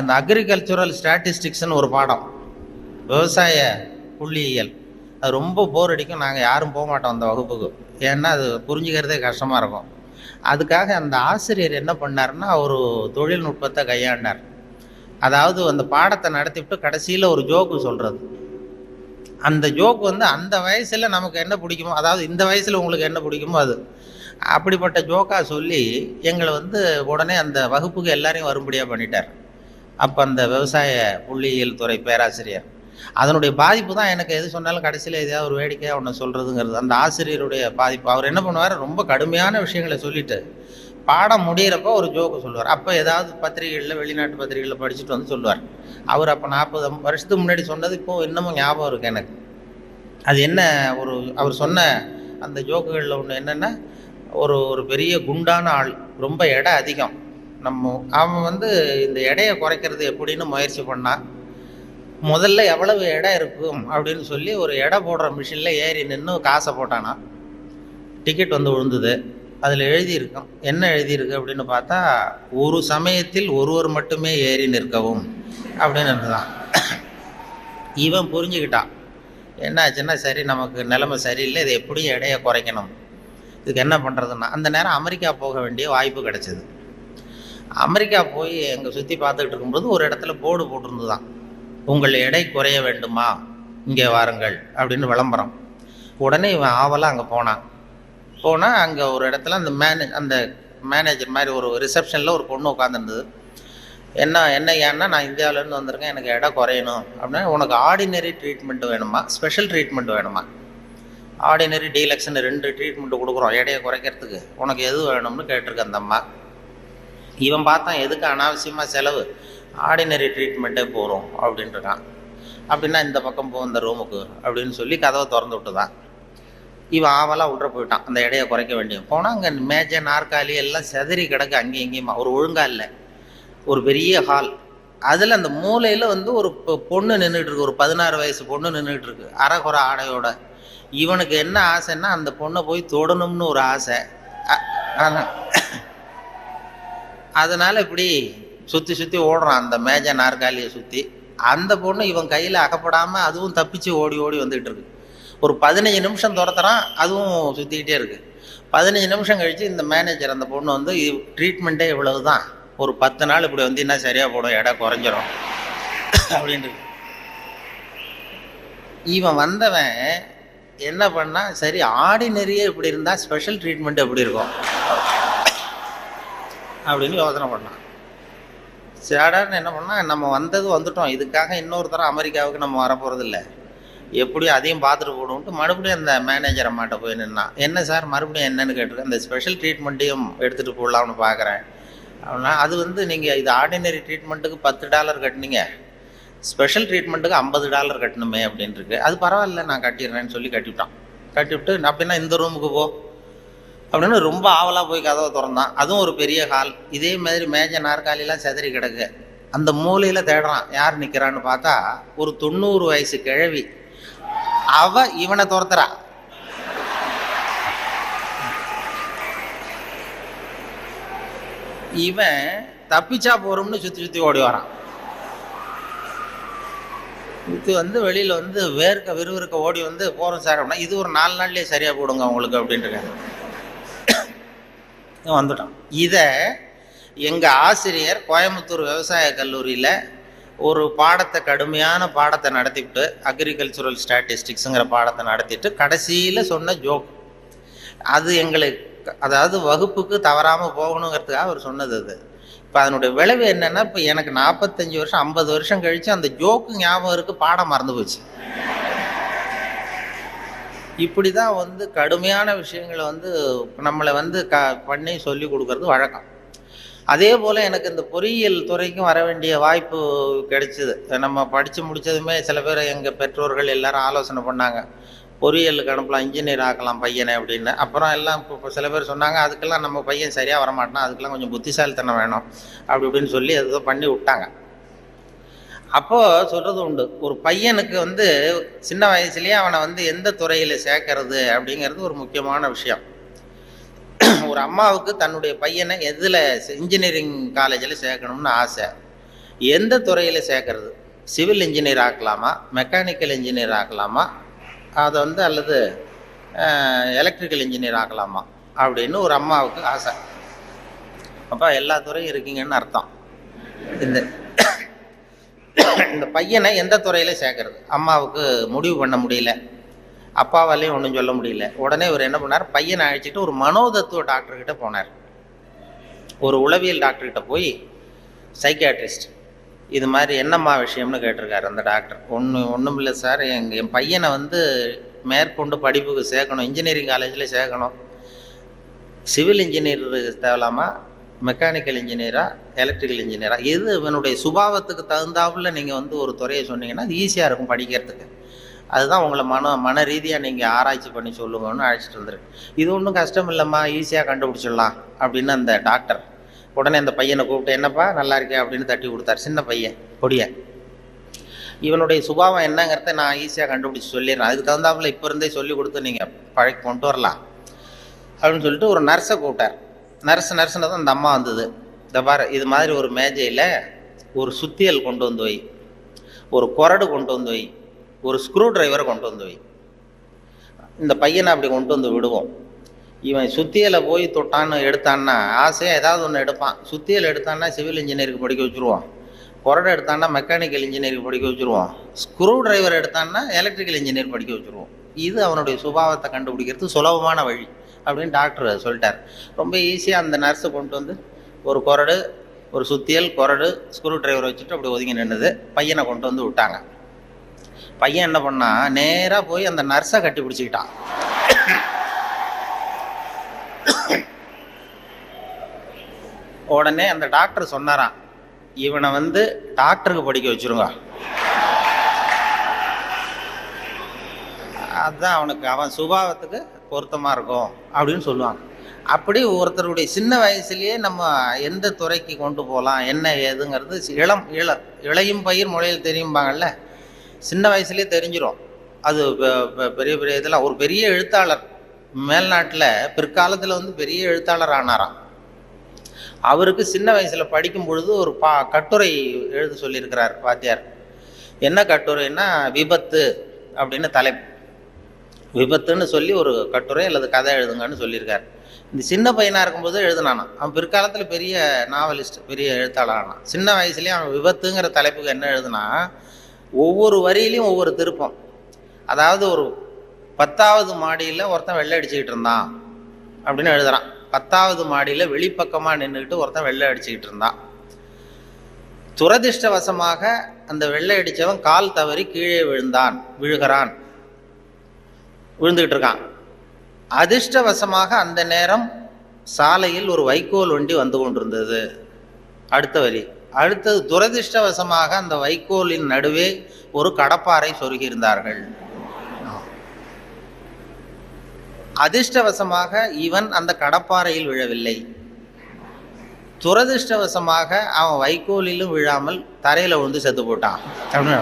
இந்த அக்ரிகல்ச்சுரல் ஸ்டாட்டிஸ்டிக்ஸ்னு ஒரு பாடம். விவசாய புள்ளியியல். அது ரொம்ப போர் அடிக்கும். நாங்கள் யாரும் போக மாட்டோம் அந்த வகுப்புக்கு. ஏன்னா அது புரிஞ்சுக்கிறதே கஷ்டமாக இருக்கும். அதுக்காக அந்த ஆசிரியர் என்ன பண்ணாருன்னா ஒரு தொழில்நுட்பத்தை கையாண்டார். அதாவது அந்த பாடத்தை நடத்திவிட்டு கடைசியில் ஒரு ஜோக்கு சொல்கிறது அந்த ஜோக் வந்து அந்த வயசில் நமக்கு என்ன பிடிக்குமோ அதாவது இந்த வயசில் உங்களுக்கு என்ன பிடிக்குமோ அது. அப்படிப்பட்ட ஜோக்காக சொல்லி எங்களை வந்து உடனே அந்த வகுப்புக்கு எல்லாரையும் வரும்படியாக பண்ணிட்டார். அப்போ அந்த விவசாய புள்ளியியல் துறை பேராசிரியர். அதனுடைய பாதிப்பு தான் எனக்கு எது சொன்னாலும் கடைசியில் எதையாவது ஒரு வேடிக்கையாக ஒன்று சொல்கிறதுங்கிறது அந்த ஆசிரியருடைய பாதிப்பு. அவர் என்ன பண்ணுவார்? ரொம்ப கடுமையான விஷயங்களை சொல்லிட்டு பாடம் முடியிறப்போ ஒரு ஜோக்கு சொல்லுவார். அப்போ ஏதாவது பத்திரிகைகளில் வெளிநாட்டு பத்திரிகைகளில் படிச்சுட்டு வந்து சொல்லுவார். அவர் அப்போ நாற்பது வருஷத்துக்கு முன்னாடி சொன்னது இப்போ இன்னமும் ஞாபகம் இருக்குது எனக்கு. அது என்ன ஒரு அவர் சொன்ன அந்த ஜோக்குகளில் ஒன்று என்னென்னா ஒரு ஒரு பெரிய குண்டான ஆள் ரொம்ப எடை அதிகம். நம்ம அவன் வந்து இந்த எடையை குறைக்கிறது எப்படின்னு முயற்சி பண்ணான் முதல்ல எவ்வளவு இடம் இருக்கும் அப்படின்னு சொல்லி ஒரு எடை போடுற மிஷினில் ஏறி நின்று காசை போட்டானா டிக்கெட் வந்து விழுந்தது. அதில் எழுதியிருக்கோம் என்ன எழுதியிருக்கு அப்படின்னு பார்த்தா ஒரு சமயத்தில் ஒருவர் மட்டுமே ஏறி நிற்கவும் அப்படின்னு இருந்துதான் இவன் புரிஞ்சுக்கிட்டான். என்னாச்சுன்னா சரி நமக்கு நிலைமை சரியில்லை இதை எப்படியும் எடையை குறைக்கணும். இதுக்கு என்ன பண்ணுறதுன்னா அந்த நேரம் அமெரிக்கா போக வேண்டிய வாய்ப்பு கிடச்சிது. அமெரிக்கா போய் அங்கே சுற்றி பார்த்துக்கிட்டு இருக்கும்போது ஒரு இடத்துல போர்டு போட்டிருந்துதான். உங்கள் எடை குறைய வேண்டுமா? இங்கே வாருங்கள் அப்படின்னு விளம்பரம். உடனே இவன் ஆவலாக அங்கே போனான். போனால் அங்கே ஒரு இடத்துல அந்த மேனே அந்த மேனேஜர் மாதிரி ஒரு ரிசப்ஷனில் ஒரு பொண்ணு உட்காந்துருந்தது என்ன என்ன ஏன்னா நான் இந்தியாவிலேருந்து வந்திருக்கேன். எனக்கு எடை குறையணும். அப்படின்னா உனக்கு ஆர்டினரி ட்ரீட்மெண்ட் வேணுமா? ஸ்பெஷல் ட்ரீட்மெண்ட் வேணுமா? ஆர்டினரி டீலக்ஷன் ரெண்டு ட்ரீட்மெண்ட் கொடுக்குறோம். எடையை குறைக்கிறதுக்கு. உனக்கு எது வேணும்னு கேட்டிருக்கு அந்த அம்மா. இவன் பார்த்தான் எதுக்கு அனாவசியமாக செலவு? ஆர்டினரி ட்ரீட்மெண்ட்டே போகிறோம் அப்படின்ட்டுருக்கான் அப்படின்னா இந்த பக்கம் போ இந்த ரூமுக்கு அப்படின்னு சொல்லி கதவை திறந்து விட்டுதான். இவன் ஆவலாக உள்ள போயிட்டான். அந்த இடையை குறைக்க வேண்டிய போனால் அங்கே மேஜை நாற்காலி எல்லாம் செதறி கிடக்கு. அங்கேயும் இங்கேயுமா? ஒரு ஒழுங்கா இல்லை. ஒரு பெரிய ஹால் அதில் அந்த மூலையில் வந்து ஒரு பொண்ணு நின்றுட்டு இருக்கு. ஒரு பதினாறு வயசு பொண்ணு நின்றுட்டு இருக்கு. ஆடையோட. இவனுக்கு என்ன ஆசைன்னா அந்த பொண்ணை போய் தொடணும்னு ஒரு ஆசை. ஆனால் அதனால இப்படி சுற்றி சுற்றி ஓடுறான். அந்த மேஜை நாற்காலியை சுற்றி அந்த பொண்ணு இவன் கையில் அகப்படாமல் அதுவும் தப்பிச்சு ஓடி ஓடி வந்துகிட்டு இருக்கு. ஒரு பதினஞ்சு நிமிஷம் துரத்துறான் அதுவும் சுற்றிக்கிட்டே இருக்கு. பதினஞ்சு நிமிஷம் கழித்து இந்த மேனேஜர் அந்த பொண்ணு வந்து ட்ரீட்மெண்ட்டே இவ்வளவு தான் ஒரு பத்து நாள் இப்படி வந்து என்ன சரியாக போடும் எடை குறைஞ்சிரும் அப்படின்ட்டு இவன் வந்தவன் என்ன பண்ணால் சரி ஆர்டினரியே இப்படி இருந்தால் ஸ்பெஷல் ட்ரீட்மெண்ட் எப்படி இருக்கும்? அப்படின்னு யோசனை பண்ணான். சேடான்னு என்ன பண்ணால் நம்ம வந்தது வந்துட்டோம். இதுக்காக இன்னொரு தரம் அமெரிக்காவுக்கு நம்ம வரப்போகிறதில்ல எப்படியும் அதையும் பார்த்துட்டு போடுவோம்ட்டு மறுபடியும் அந்த மேனேஜர் அம்மாட்ட போய் நின்னான். என்ன சார் மறுபடியும் என்னன்னு கேட்டிருக்கேன் அந்த ஸ்பெஷல் ட்ரீட்மெண்ட்டையும் எடுத்துகிட்டு போடலாம்னு பார்க்குறேன் அப்படின்னா அது வந்து நீங்கள் இது ஆர்டினரி ட்ரீட்மெண்ட்டுக்கு பத்து டாலர் கட்டினீங்க. ஸ்பெஷல் ட்ரீட்மெண்ட்டுக்கு ஐம்பது டாலர் கட்டணுமே அப்படின்னு அது பரவாயில்ல நான் கட்டிடுறேன்னு சொல்லி கட்டிவிட்டான். கட்டிவிட்டு அப்படின்னா இந்த ரூமுக்கு போ. அப்படின்னு ரொம்ப ஆவலாக போய் கதவை திறந்தான். அதுவும் ஒரு பெரிய ஹால் இதே மாதிரி மேஜ நாற்காலிலாம் செதறி கிடக்கு. அந்த மூலையில் தேடுறான். யார் நிற்கிறான்னு பார்த்தா ஒரு தொண்ணூறு வயசு கிழவி. அவ இவனை துரத்துறா. இவன் தப்பிச்சா போறோம்னு சுற்றி சுற்றி ஓடி வரான். இது வந்து வெளியில் வந்து வேர்க்க விறுவிறுக்க ஓடி வந்து போகிறோம் சார் அப்படின்னா இது ஒரு நாலு நாள்லேயே சரியாக போடுங்க அவங்களுக்கு அப்படின்ட்டு இவன் வந்துட்டான் இதை எங்கள் ஆசிரியர் கோயம்புத்தூர் விவசாய கல்லூரியில் ஒரு பாடத்தை கடுமையான பாடத்தை நடத்திவிட்டு அக்ரிகல்ச்சுரல் ஸ்டாட்டிஸ்டிக்ஸுங்கிற பாடத்தை நடத்திட்டு கடைசியில் சொன்ன ஜோக் அது எங்களுக்கு அதாவது வகுப்புக்கு தவறாமல் போகணுங்கிறதுக்காக அவர் சொன்னது அது. இப்போ அதனுடைய விளைவு என்னென்னா இப்போ எனக்கு நாற்பத்தஞ்சு வருஷம் ஐம்பது வருஷம் கழித்து அந்த ஜோக்கு ஞாபகம் இருக்குது பாடம் மறந்து போச்சு. இப்படி தான் வந்து கடுமையான விஷயங்களை வந்து நம்மளை வந்து க பண்ணி சொல்லி கொடுக்கறது வழக்கம். அதே போல் எனக்கு இந்த பொறியியல் துறைக்கும் வர வேண்டிய வாய்ப்பு கிடைச்சிது. நம்ம படித்து முடித்ததுமே சில பேர் எங்கள் பெற்றோர்கள் எல்லாரும் ஆலோசனை பண்ணாங்க. பொறியியலுக்கு அனுப்பலாம் இன்ஜினியர் ஆக்கலாம் பையனை அப்படின்னு. அப்புறம் எல்லாம் இப்போ சில பேர் சொன்னாங்க அதுக்கெல்லாம் நம்ம பையன் சரியாக வரமாட்டான் அதுக்கெல்லாம் கொஞ்சம் புத்திசாலித்தனம் வேணும் அப்படி இப்படின்னு சொல்லி ஏதோ பண்ணி விட்டாங்க. அப்போது சொல்கிறது உண்டு. ஒரு பையனுக்கு வந்து சின்ன வயசுலேயே அவனை வந்து எந்த துறையில் சேர்க்கறது அப்படிங்கிறது ஒரு முக்கியமான விஷயம். ஒரு அம்மாவுக்கு தன்னுடைய பையனை எதில் இன்ஜினியரிங் காலேஜில் சேர்க்கணும்னு ஆசை. எந்த துறையில் சேர்க்கறது? சிவில் இன்ஜினியர் ஆக்கலாமா? மெக்கானிக்கல் இன்ஜினியர் ஆக்கலாமா? அதை வந்து அல்லது எலக்ட்ரிக்கல் இன்ஜினியர் ஆக்கலாமா? அப்படின்னு ஒரு அம்மாவுக்கு ஆசை. அப்போ எல்லா துறையும் இருக்கீங்கன்னு அர்த்தம். இந்த இந்த பையனை எந்த துறையில் சேர்க்கறது? அம்மாவுக்கு முடிவு பண்ண முடியல. அப்பாவாலையும் ஒன்றும் சொல்ல முடியல. உடனே இவர் என்ன பண்ணார்? பையனை அழைச்சிட்டு ஒரு மனோதத்துவ டாக்டர்கிட்ட போனார். ஒரு உளவியல் டாக்டர்கிட்ட போய் சைக்கியாட்ரிஸ்ட் இது மாதிரி என்னம்மா விஷயம்னு கேட்டிருக்காரு அந்த டாக்டர் ஒன்று ஒன்றும் இல்லை சார் எங்கள் என் பையனை வந்து மேற்கொண்டு படிப்புக்கு சேர்க்கணும். இன்ஜினியரிங் காலேஜில் சேர்க்கணும். சிவில் இன்ஜினியர் தேவலாமா? மெக்கானிக்கல் இன்ஜினியரா எலக்ட்ரிக்கல் இன்ஜினியரா எது இவனுடைய சுபாவத்துக்கு தகுந்தாப்புல நீங்கள் வந்து ஒரு துறையை சொன்னீங்கன்னா அது ஈஸியாக இருக்கும் படிக்கிறதுக்கு. அதுதான் உங்களை மன மன ரீதியாக நீங்கள் ஆராய்ச்சி பண்ணி சொல்லுங்கன்னு அழைச்சிட்டு வந்துருக்கு. இது ஒன்றும் கஷ்டம் இல்லைம்மா ஈஸியாக கண்டுபிடிச்சிடலாம் அப்படின்னு அந்த டாக்டர். உடனே அந்த பையனை கூப்பிட்டு என்னப்பா நல்லா இருக்கே? அப்படின்னு தட்டி கொடுத்தார் சின்ன பையன் கொடிய இவனுடைய சுபாவம் என்னங்கிறத நான் ஈஸியாக கண்டுபிடிச்சி சொல்லிடுறேன். அதுக்கு தகுந்தாப்புல இப்போ இருந்தே சொல்லி கொடுத்து நீங்கள் பழக்கி கொண்டு வரலாம் அப்படின்னு சொல்லிட்டு ஒரு நர்ஸை கூப்பிட்டார். நர்ஸ் நர்ஸ்னு தான் அந்த அம்மா வந்தது. இந்த பாரு இது மாதிரி ஒரு மேஜையில் ஒரு சுத்தியல் கொண்டு வந்து வை. ஒரு குரடு கொண்டு வந்து வை. ஒரு ஸ்க்ரூ டிரைவரை கொண்டு வந்து வை. இந்த பையனை அப்படி கொண்டு வந்து விடுவோம். இவன் சுத்தியலை போய் தொட்டான்னு எடுத்தான்னா ஆசையாக ஏதாவது ஒன்று எடுப்பான். சுத்தியல் எடுத்தான்னா சிவில் இன்ஜினியருக்கு படிக்க வச்சுருவான். குரடை எடுத்தான்னா மெக்கானிக்கல் இன்ஜினியருக்கு படிக்க வச்சுருவோம் ஸ்க்ரூ டிரைவர் எடுத்தான்னா எலக்ட்ரிக்கல் இன்ஜினியர் படிக்க வச்சுருவோம் இது அவனுடைய சுபாவத்தை கண்டுபிடிக்கிறது சுலபமான வழி. அப்படின்னு டாக்டர் சொல்லிட்டார். ரொம்ப ஈஸியாக அந்த நர்ஸை கொண்டு வந்து ஒரு குரடு ஒரு சுத்தியல் குரடு ஸ்க்ரூ டிரைவர் வச்சுட்டு அப்படி ஒதுங்கி நின்றுது பையனை கொண்டு வந்து விட்டாங்க. பையன் என்ன பண்ணா நேராக போய் அந்த நர்ஸை கட்டி பிடிச்சிக்கிட்டான். உடனே அந்த டாக்டர் சொன்னாராம் இவனை வந்து டாக்டருக்கு படிக்க வச்சிருங்க. அதுதான் அவனுக்கு அவன் சுபாவத்துக்கு பொருத்தமாக இருக்கும் அப்படின்னு சொல்லுவாங்க. அப்படி ஒருத்தருடைய சின்ன வயசுலேயே நம்ம எந்த துறைக்கு கொண்டு போகலாம் என்ன ஏதுங்கிறது இளம் இள இளையும் பயிர் முளையில் தெரியும்பாங்கல்ல? சின்ன வயசுலேயே தெரிஞ்சிடும் அது பெ- பெரிய பெரிய இதெல்லாம் ஒரு பெரிய எழுத்தாளர் மேல்நாட்டில் பிற்காலத்தில் வந்து பெரிய எழுத்தாளர் ஆனாராம். அவருக்கு சின்ன வயசில் படிக்கும் பொழுது ஒரு பா கட்டுரை எழுத சொல்லியிருக்கிறார் வாத்தியார். என்ன கட்டுரைன்னா விபத்து அப்படின்னு தலைப்பு. விபத்துன்னு சொல்லி ஒரு கட்டுரை அல்லது கதை எழுதுங்கன்னு சொல்லியிருக்கார். இந்த சின்ன பையனாக இருக்கும்போது எழுதுனானான் அவன் பிற்காலத்தில் பெரிய நாவலிஸ்ட் பெரிய எழுத்தாளர் ஆனான் சின்ன வயசுலேயே அவன் விபத்துங்கிற தலைப்புக்கு என்ன எழுதுனா ஒவ்வொரு வரியிலையும் ஒவ்வொரு திருப்பம். அதாவது ஒரு பத்தாவது மாடியில் ஒருத்தன் வெள்ளை அடிச்சுக்கிட்டு இருந்தான் அப்படின்னு எழுதுகிறான் பத்தாவது மாடியில் வெளிப்பக்கமாக நின்றுக்கிட்டு ஒருத்தன் வெள்ளை அடிச்சுக்கிட்டு இருந்தான். துரதிர்ஷ்டவசமாக அந்த வெள்ளை அடித்தவன் கால் தவறி கீழே விழுந்தான் விழுகிறான். விழுந்துகிட்டு இருக்கான். அதிர்ஷ்டவசமாக அந்த நேரம் சாலையில் ஒரு வைக்கோல் வண்டி வந்து கொண்டிருந்தது. அடுத்த வரி. அடுத்தது துரதிர்ஷ்டவசமாக அந்த வைக்கோலின் நடுவே ஒரு கடப்பாறை சொருகியிருந்தார்கள். அதிர்ஷ்டவசமாக இவன் அந்த கடப்பாறையில் விழவில்லை. துரதிர்ஷ்டவசமாக அவன் வைக்கோலிலும் விழாமல் தரையில் விழுந்து செத்து போட்டான். அப்படின்னு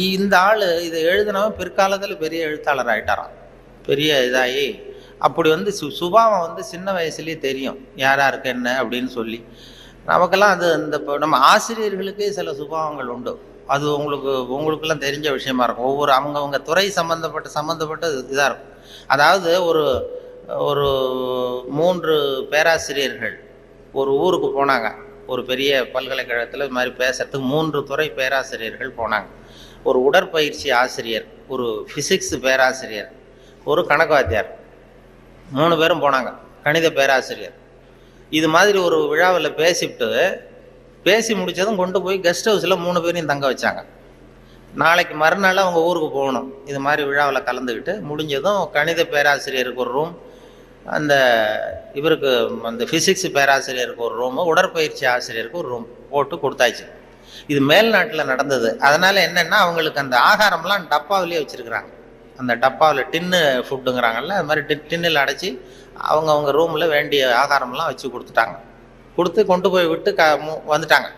இந்த ஆள் இதை எழுதினவன் பிற்காலத்தில் பெரிய எழுத்தாளர் ஆயிட்டாராம் பெரிய இதாகி அப்படி வந்து சு சுபாவம் வந்து சின்ன வயசுலேயே தெரியும். யாராருக்கு என்ன அப்படின்னு சொல்லி. நமக்கெல்லாம் அது இந்த இப்போ நம்ம ஆசிரியர்களுக்கே சில சுபாவங்கள் உண்டு. அது உங்களுக்கு உங்களுக்கெல்லாம் தெரிஞ்ச விஷயமா இருக்கும். ஒவ்வொரு அவங்கவுங்க துறை சம்மந்தப்பட்ட சம்மந்தப்பட்ட இதாக இருக்கும். அதாவது ஒரு ஒரு மூன்று பேராசிரியர்கள் ஒரு ஊருக்கு போனாங்க. ஒரு பெரிய பல்கலைக்கழகத்தில் இது மாதிரி பேசுறதுக்கு மூன்று துறை பேராசிரியர்கள் போனாங்க. ஒரு உடற்பயிற்சி ஆசிரியர் ஒரு ஃபிசிக்ஸ் பேராசிரியர் ஒரு கணக்கு வாத்தியார் மூணு பேரும் போனாங்க கணித பேராசிரியர். இது மாதிரி ஒரு விழாவில் பேசிவிட்டு பேசி முடிச்சதும் கொண்டு போய் கெஸ்ட் ஹவுஸில் மூணு பேரையும் தங்க வச்சாங்க. நாளைக்கு மறுநாள் அவங்க ஊருக்கு போகணும். இது மாதிரி விழாவில் கலந்துக்கிட்டு முடிஞ்சதும் கணித பேராசிரியருக்கு ஒரு ரூம் அந்த இவருக்கு அந்த ஃபிசிக்ஸ் பேராசிரியருக்கு ஒரு ரூமு உடற்பயிற்சி ஆசிரியருக்கு ஒரு ரூம் போட்டு கொடுத்தாச்சு. இது மேல்நாட்டில் நடந்தது. அதனால் என்னென்னா அவங்களுக்கு அந்த ஆகாரம்லாம் டப்பாவிலேயே வச்சுருக்குறாங்க. அந்த டப்பாவில் டின்னு ஃபுட்டுங்கிறாங்கல்ல அது மாதிரி டி டின்னில் அடைச்சி அவங்க அவங்க ரூமில் வேண்டிய ஆகாரம்லாம் வச்சு கொடுத்துட்டாங்க. கொடுத்து கொண்டு போய் விட்டு க மு- வந்துட்டாங்க.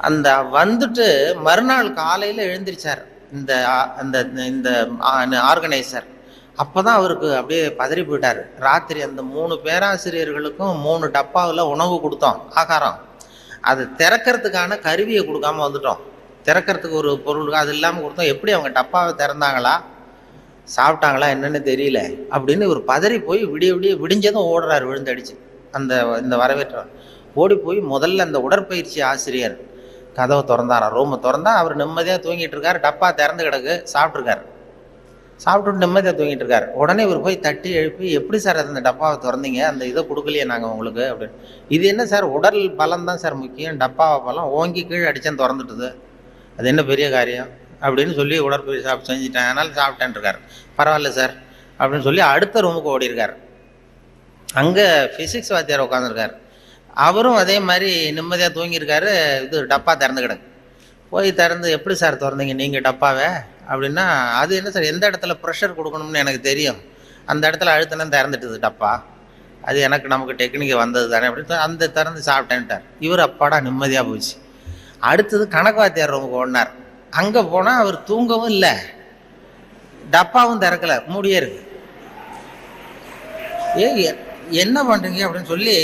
அந்த வந்துட்டு மறுநாள் காலையில் எழுந்திரிச்சார். இந்த ஆ- அந்த இந்த ஆர்கனைசர். அப்போ தான் அவருக்கு அப்படியே பதறி போயிட்டார். ராத்திரி அந்த மூணு பேராசிரியர்களுக்கும் மூணு டப்பாவில் உணவு கொடுத்தோம் ஆகாரம். அது திறக்கிறதுக்கான கருவியை கொடுக்காம வந்துட்டோம். திறக்கிறதுக்கு ஒரு பொருள் அது இல்லாமல் கொடுத்தோம் எப்படி அவங்க டப்பாவை திறந்தாங்களா? சாப்பிட்டாங்களா என்னென்னு தெரியல. அப்படின்னு இவர் பதறி போய் விடிய விடிய விடிஞ்சதும் ஓடுறாரு விழுந்தடிச்சு. அந்த இந்த வரவேற்ற ஓடி போய் முதல்ல அந்த உடற்பயிற்சி ஆசிரியர் கதவை திறந்தாராம். ரூமை திறந்தா அவர் நிம்மதியாக தூங்கிட்டு இருக்காரு. டப்பா திறந்து கிடக்கு சாப்பிட்ருக்காரு சாப்பிட்டுட்டு நிம்மதியாக தூங்கிட்டு இருக்காரு உடனே இவர் போய் தட்டி எழுப்பி எப்படி சார் அந்த டப்பாவை திறந்தீங்க? அந்த இதை கொடுக்கலையே நாங்கள் உங்களுக்கு அப்படின்னு. இது என்ன சார்? உடல் பலம் தான் சார் முக்கியம். டப்பாவை பலம் ஓங்கி கீழே அடித்தான் திறந்துட்டுது. அது என்ன பெரிய காரியம்? அப்படின்னு சொல்லி உடற்பயிற்சி சாப்பிட்டு செஞ்சுட்டேன். அதனால சாப்பிட்டேன் இருக்கார் பரவாயில்ல சார் அப்படின்னு சொல்லி அடுத்த ரூமுக்கு ஓடிருக்கார் அங்கே ஃபிசிக்ஸ் வாத்தியார் உட்காந்துருக்காரு அவரும் அதே மாதிரி நிம்மதியாக தூங்கியிருக்காரு. இது டப்பா திறந்து கிடக்கு போய் திறந்து எப்படி சார் திறந்தீங்க? நீங்கள் டப்பாவை? அப்படின்னா அது என்ன சார் எந்த இடத்துல ப்ரெஷர் கொடுக்கணும்னு எனக்கு தெரியும். அந்த இடத்துல அழுத்தினா திறந்துட்டுது டப்பா. அது எனக்கு நமக்கு டெக்னிக்கை வந்தது தானே அப்படின்னு அந்த திறந்து சாப்பிட்டேன்ட்டார். இவர் அப்பாடா நிம்மதியாக போச்சு. அடுத்தது கணக்கு வாத்தியார் ரூமுக்கு ஓடினார். அங்கே போனால் அவர் தூங்கவும் இல்லை. டப்பாவும் திறக்கல. மூடியே இருக்கு. ஏ என்ன பண்ணுறீங்க அப்படின்னு சொல்லி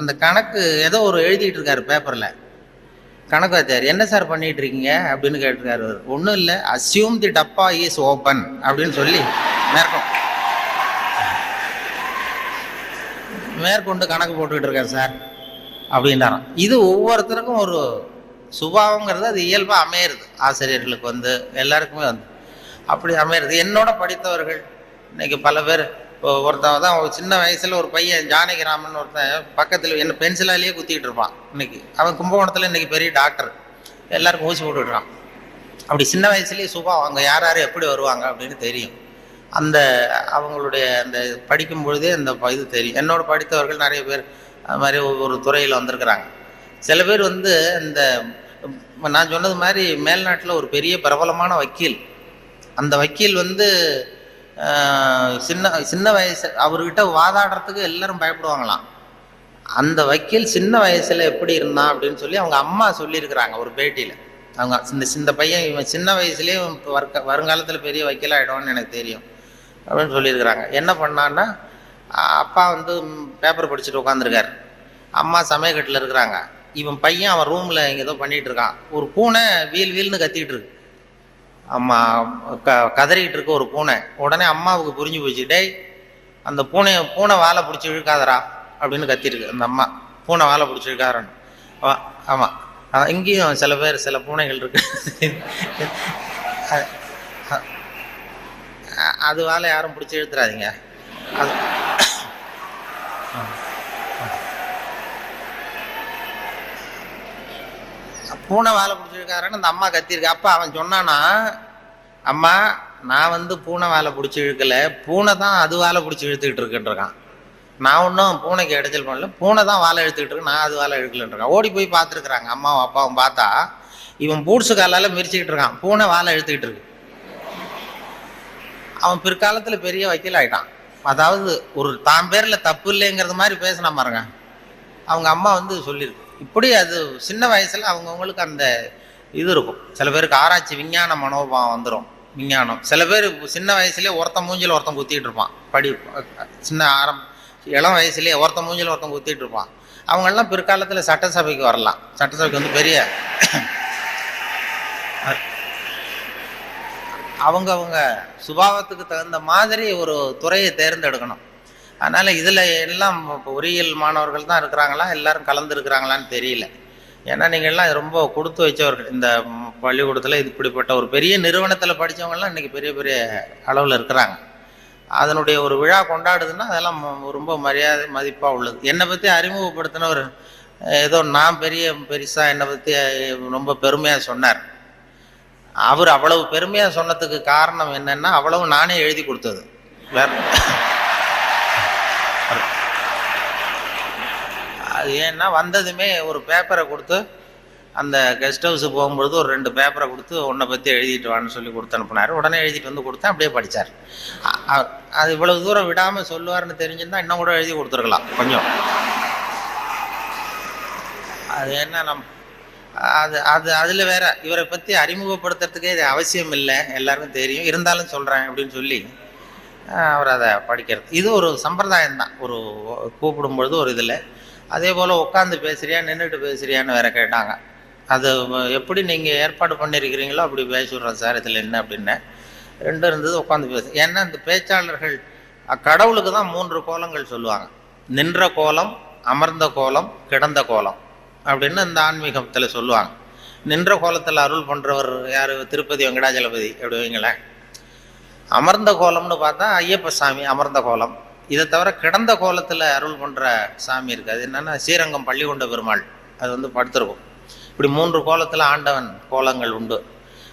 அந்த கணக்கு ஏதோ ஒரு எழுதிட்டு இருக்காரு பேப்பரில் கணக்கு வாத்தியார் என்ன சார் பண்ணிட்டு இருக்கீங்க அப்படின்னு கேட்டிருக்காரு ஒன்றும் இல்லை. அசியூம் தி டப்பா இஸ் ஓப்பன் அப்படின்னு சொல்லி மேற்கொண்டு மேற்கொண்டு கணக்கு போட்டுக்கிட்டு இருக்காரு சார். அப்படின்றாராம். இது ஒவ்வொருத்தருக்கும் ஒரு சுபாவங்கிறது அது இயல்பாக அமையிறது. ஆசிரியர்களுக்கு வந்து எல்லாருக்குமே வந்து. அப்படி அமையிறது. என்னோட படித்தவர்கள் இன்னைக்கு பல பேர் ஒருத்தன் தான் ஒரு சின்ன வயசுல ஒரு பையன் ஜானகிராமன் ஒருத்தன் பக்கத்தில் என்ன பென்சிலாலேயே குத்திக்கிட்டு இருப்பான் இன்னைக்கு. அவன் கும்பகோணத்தில் இன்னைக்கு பெரிய டாக்டர். எல்லாருக்கும் ஊசி போட்டுடுறான் அப்படி சின்ன வயசுலேயே சுபம் அவங்க யார் யார் எப்படி வருவாங்க அப்படின்னு தெரியும். அந்த அவங்களுடைய அந்த படிக்கும் பொழுதே அந்த இது தெரியும். என்னோட படித்தவர்கள் நிறைய பேர் அது மாதிரி ஒரு- துறையில் வந்திருக்கிறாங்க. சில பேர் வந்து இந்த நான் சொன்னது மாதிரி மேல்நாட்டில் ஒரு பெரிய பிரபலமான வக்கீல். அந்த வக்கீல் வந்து சின்ன சின்ன வயசு அவர்கிட்ட வாதாடுறதுக்கு எல்லாரும் பயப்படுவாங்களாம். அந்த வக்கீல் சின்ன வயசுல எப்படி இருந்தான் அப்படின்னு சொல்லி அவங்க அம்மா சொல்லியிருக்கிறாங்க ஒரு பேட்டியில். அவங்க இந்த இந்த பையன் இவன் சின்ன வயசுலேயே வர்க்க வருங்காலத்தில் பெரிய வக்கீல் ஆகிடுவான்னு எனக்கு தெரியும் அப்படின்னு சொல்லியிருக்கிறாங்க. என்ன பண்ணான்னா அப்பா வந்து பேப்பர் படிச்சுட்டு உட்காந்துருக்காரு அம்மா சமயக்கட்டில் இருக்கிறாங்க. இவன் பையன் அவன் ரூமில் ஏதோ பண்ணிட்டு இருக்கான். ஒரு பூனை வீல் வீல்னு கத்திகிட்டு இருக்கு. அம்மா க கதறிக்கிட்டு இருக்க ஒரு பூனை. உடனே அம்மாவுக்கு புரிஞ்சு போச்சு டேய் அந்த பூனையை பூனை வாழை பிடிச்சி இழுக்காதடா அப்படின்னு கத்திருக்கு அந்த அம்மா. பூனை வாழை பிடிச்சி இழுக்காதரான்னு ஆ- இங்கேயும் சில பேர் சில பூனைகள் இருக்கு. அது வாழை யாரும் பிடிச்சி இழுத்துறாதீங்க. அது பூனை வாழை பிடிச்சிருக்காருன்னு அந்த அம்மா கத்திருக்கு அப்பா அவன் சொன்னானா அம்மா நான் வந்து பூனை வாழை பிடிச்சி இழுக்கல பூனை தான் அது வாழை பிடிச்சி இழுத்துக்கிட்டு இருக்குன்றான். நான் ஒன்றும் பூனைக்கு இடைச்சல் பண்ணல. பூனை தான் வாழை இழுத்துக்கிட்டு இருக்கு. நான் அது வாழை இழுக்கலன்றான் ஓடி போய் பார்த்துருக்குறாங்க. அம்மாவும் அப்பாவும் பார்த்தா இவன் பூட்ஸு காலால் மிரிச்சுக்கிட்டு இருக்கான். பூனை வாழை இழுத்துக்கிட்டு இருக்கு. அவன் பிற்காலத்தில் பெரிய வக்கீல் ஆகிட்டான் அதாவது ஒரு தான் பேரில் தப்பு இல்லைங்கிறது மாதிரி பேசினா பாருங்க. அவங்க அம்மா வந்து சொல்லியிருக்கு இப்படி அது சின்ன வயசில் அவங்கவுங்களுக்கு அந்த இது இருக்கும். சில பேருக்கு ஆராய்ச்சி விஞ்ஞான மனோபாவம் வந்துடும் விஞ்ஞானம். சில பேர் சின்ன வயசுலேயே ஒருத்தன் மூஞ்சில் ஒருத்தன் குத்திட்டு இருப்பான். படி சின்ன ஆரம் இளம் வயசுலேயே ஒருத்தன் மூஞ்சில் ஒருத்தன் குத்திட்டு இருப்பான். அவங்கெல்லாம் பிற்காலத்தில் சட்டசபைக்கு வரலாம். சட்டசபைக்கு வந்து பெரிய அவங்கவுங்க சுபாவத்துக்கு தகுந்த மாதிரி ஒரு துறையை தேர்ந்தெடுக்கணும். அதனால் இதில் எல்லாம் இப்போ பொறியியல் மாணவர்கள் தான் இருக்கிறாங்களா? எல்லாரும் கலந்து இருக்கிறாங்களான்னு தெரியல. ஏன்னா நீங்கள்லாம் ரொம்ப கொடுத்து வச்சவர்கள். இந்த பள்ளிக்கூடத்தில் இது இப்படிப்பட்ட ஒரு பெரிய நிறுவனத்தில் படித்தவங்கலாம் இன்றைக்கி பெரிய பெரிய அளவில் இருக்கிறாங்க. அதனுடைய ஒரு விழா கொண்டாடுதுன்னா அதெல்லாம் ரொம்ப மரியாதை மதிப்பாக உள்ளது. என்னை பற்றி அறிமுகப்படுத்தினவர் ஏதோ நான் பெரிய பெருசாக என்னை பற்றி ரொம்ப பெருமையாக சொன்னார். அவர் அவ்வளவு பெருமையாக சொன்னதுக்கு காரணம் என்னன்னா அவ்வளவு நானே எழுதி கொடுத்தது. வேற அது ஏன்னா வந்ததுமே ஒரு பேப்பரை கொடுத்து அந்த கெஸ்ட் ஹவுஸு போகும்பொழுது ஒரு ரெண்டு பேப்பரை கொடுத்து உன்னை பற்றி எழுதிட்டு வான்னு சொல்லி கொடுத்து அனுப்புனார். உடனே எழுதிட்டு வந்து கொடுத்தேன். அப்படியே படித்தார் அது இவ்வளவு தூரம் விடாமல் சொல்லுவார்னு தெரிஞ்சிருந்தா இன்னும் கூட எழுதி கொடுத்துருக்கலாம். கொஞ்சம். அது என்ன நம் அது அது அதில் வேற இவரை பற்றி அறிமுகப்படுத்துறதுக்கே இது அவசியம் இல்லை. எல்லாருக்கும் தெரியும். இருந்தாலும் சொல்கிறேன் அப்படின்னு சொல்லி அவர் அதை படிக்கிறது. இது ஒரு சம்பிரதாயம் தான் ஒரு கூப்பிடும்பொழுது ஒரு இதில். அதே போல் உட்காந்து பேசுறியா நின்றுட்டு பேசுறியான்னு வேற கேட்டாங்க. அது எப்படி நீங்கள் ஏற்பாடு பண்ணியிருக்கிறீங்களோ அப்படி பேசிடுறோம் சார் இதில் என்ன அப்படின்னு. ரெண்டும் இருந்தது உட்காந்து பேசு. ஏன்னா இந்த பேச்சாளர்கள் கடவுளுக்கு தான் மூன்று கோலங்கள் சொல்லுவாங்க. நின்ற கோலம் அமர்ந்த கோலம் கிடந்த கோலம் அப்படின்னு இந்த ஆன்மீகத்தில் சொல்லுவாங்க. நின்ற கோலத்தில் அருள் பண்ணுறவர் யார்? திருப்பதி வெங்கடாஜலபதி அப்படி வைங்களேன்? அமர்ந்த கோலம்னு பார்த்தா ஐயப்ப சாமி அமர்ந்த கோலம். இதை தவிர கிடந்த கோலத்தில் அருள் பண்ணுற சாமி இருக்குது அது என்னென்னா ஸ்ரீரங்கம் பள்ளிகொண்ட பெருமாள். அது வந்து படுத்திருக்கும். இப்படி மூன்று கோலத்தில் ஆண்டவன் கோலங்கள் உண்டு.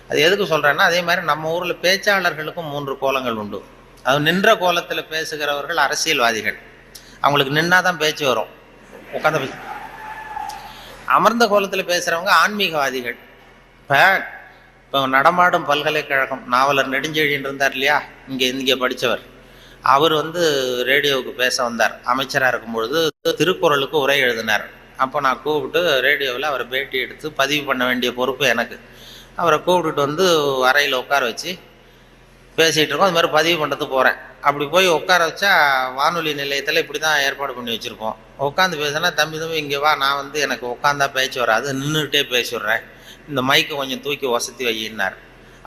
அது எதுக்கு சொல்கிறேன்னா அதே மாதிரி நம்ம ஊரில் பேச்சாளர்களுக்கும் மூன்று கோலங்கள் உண்டு. அது நின்ற கோலத்தில் பேசுகிறவர்கள் அரசியல்வாதிகள். அவங்களுக்கு நின்னா தான் பேச்சு வரும். உட்காந்து அமர்ந்த கோலத்தில் பேசுகிறவங்க ஆன்மீகவாதிகள். இப்போ இப்போ நடமாடும் பல்கலைக்கழகம் நாவலர் நெடுஞ்செழியன் இருந்தார் இல்லையா? இங்கே இங்கே படித்தவர் அவர் வந்து ரேடியோவுக்கு பேச வந்தார். அமைச்சராக இருக்கும்பொழுது திருக்குறளுக்கு உரை எழுதினார். அப்போ நான் கூப்பிட்டு ரேடியோவில் அவரை பேட்டி எடுத்து பதிவு பண்ண வேண்டிய பொறுப்பு எனக்கு. அவரை கூப்பிட்டுட்டு வந்து அறையில் உட்கார வச்சு பேசிகிட்டு இருக்கோம். அது மாதிரி பதிவு பண்ணுறதுக்கு போகிறேன் அப்படி போய் உட்கார வச்சா வானொலி நிலையத்தில் இப்படி தான் ஏற்பாடு பண்ணி வச்சுருக்கோம் உட்காந்து பேசினா தம்பி தம்பி இங்கே வா. நான் வந்து எனக்கு உட்காந்தா பேச்சு வராது. நின்றுட்டே பேசிடுறேன். இந்த மைக்கை கொஞ்சம் தூக்கி வசதி வையினார்.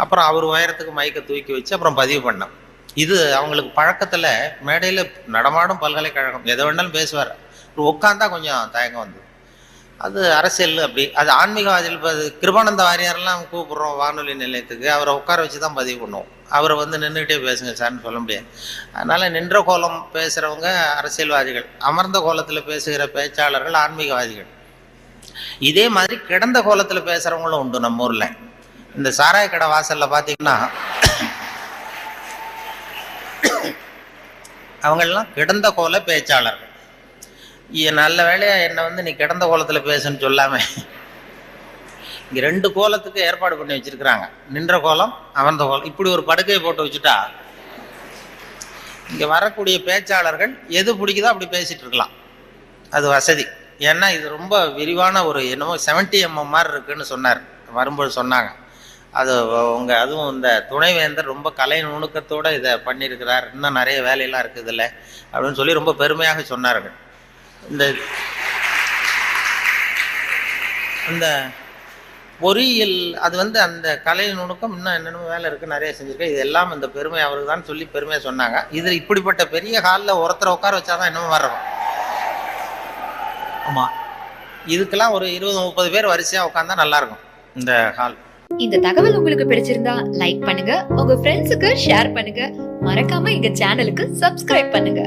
அப்புறம் அவர் உயரத்துக்கு மைக்கை தூக்கி வச்சு அப்புறம் பதிவு பண்ணோம். இது அவங்களுக்கு பழக்கத்தில் மேடையில் நடமாடும் பல்கலைக்கழகம் எதை வேணாலும் பேசுவார். உட்காந்தா கொஞ்சம் தயக்கம் வந்து அது அரசியல் அப்படி. அது ஆன்மீகவாதிகள் இப்போ கிருபானந்த வாரியாரெல்லாம் கூப்பிட்றோம் வானொலி நிலையத்துக்கு. அவரை உட்கார வச்சு தான் பதிவு பண்ணுவோம். அவரை வந்து நின்றுக்கிட்டே பேசுங்க சார்னு சொல்ல முடியாது. அதனால் நின்ற கோலம் பேசுகிறவங்க அரசியல்வாதிகள் அமர்ந்த கோலத்தில் பேசுகிற பேச்சாளர்கள் ஆன்மீகவாதிகள் இதே மாதிரி கிடந்த கோலத்தில் பேசுகிறவங்களும் உண்டு நம்ம ஊரில். இந்த சாராய கடை வாசலில் பார்த்தீங்கன்னா அவங்கெல்லாம் கிடந்த கோல பேச்சாளர்கள். நல்ல வேலையா என்னை வந்து நீ கிடந்த கோலத்தில் பேசுன்னு சொல்லாமே இங்கே ரெண்டு கோலத்துக்கு ஏற்பாடு பண்ணி வச்சிருக்கிறாங்க. நின்ற கோலம் அமர்ந்த கோலம். இப்படி ஒரு படுக்கையை போட்டு வச்சுட்டா இங்கே வரக்கூடிய பேச்சாளர்கள் எது பிடிக்குதோ அப்படி பேசிட்டு இருக்கலாம். அது வசதி. ஏன்னா இது ரொம்ப விரிவான ஒரு என்னமோ செவன்டி எம்எம் மாதிரி இருக்குன்னு சொன்னார். வரும்போது சொன்னாங்க. அது உங்க அதுவும் இந்த துணைவேந்தர் ரொம்ப கலை நுணுக்கத்தோட இதை பண்ணியிருக்கிறார். இன்னும் நிறைய வேலையெல்லாம் இருக்குது இல்லை அப்படின்னு சொல்லி ரொம்ப பெருமையாக சொன்னார்கள் இந்த இந்த பொறியியல் அது வந்து அந்த கலை நுணுக்கம் இன்னும் என்னென்ன வேலை இருக்குது நிறைய செஞ்சுருக்கேன் இது எல்லாம் இந்த பெருமை அவருக்கு தான் சொல்லி பெருமையாக சொன்னாங்க. இது இப்படிப்பட்ட பெரிய ஹாலில் ஒருத்தரை உட்கார வச்சாதான் இன்னமும் வர்றோம். ஆமாம் இதுக்கெல்லாம் ஒரு இருபது முப்பது பேர் வரிசையாக உட்காந்தா நல்லாயிருக்கும். இந்த ஹால் இந்த தகவல் உங்களுக்கு பிடிச்சிருந்தா லைக் பண்ணுங்க. உங்க ஃப்ரெண்ட்ஸுக்கு ஷேர் பண்ணுங்க. மறக்காம எங்க சேனலுக்கு சப்ஸ்கிரைப் பண்ணுங்க.